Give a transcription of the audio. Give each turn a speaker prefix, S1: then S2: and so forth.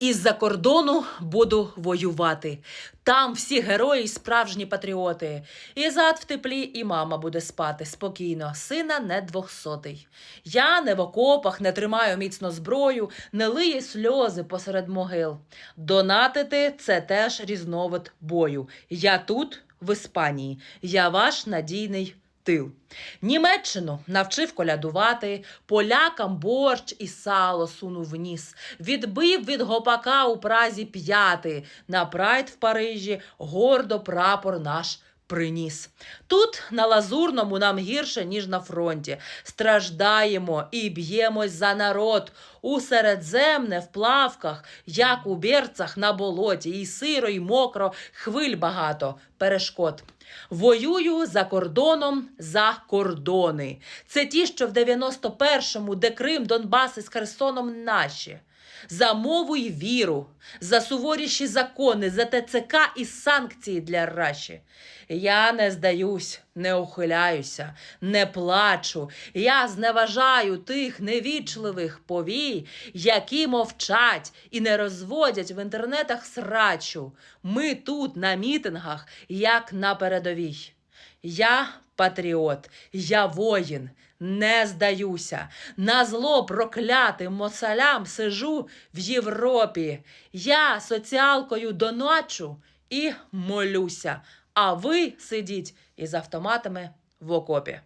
S1: Із-за кордону буду воювати. Там всі герої справжні патріоти. І зад в теплі, і мама буде спати спокійно. Сина не двохсотий. Я не в окопах, не тримаю міцно зброю, не лиє сльози посеред могил. Донатити це теж різновид бою. Я тут, в Іспанії. Я ваш надійний тил. Німеччину навчив колядувати, полякам борщ і сало сунув вніс, відбив від гопака у празі п'яти, на прайд в Парижі гордо прапор наш приніс. Тут на лазурному нам гірше, ніж на фронті. Страждаємо і б'ємось за народ. У середземне в плавках, як у берцах на болоті, і сиро, і мокро, хвиль багато, перешкод. Воюю за кордоном за кордони. Це ті, що в 91-му, де Крим, Донбас із Херсоном наші. За мову й віру, за суворіші закони, за ТЦК і санкції для Раші. Я не здаюсь, не ухиляюся, не плачу. Я зневажаю тих невічливих повій, які мовчать і не розводять в інтернетах срачу. Ми тут на мітингах, як на передовій. Я патріот, я воїн, не здаюся. На зло проклятим моцалям сижу в Європі. Я соціалкою доначу і молюся. А ви сидіть із автоматами в окопі.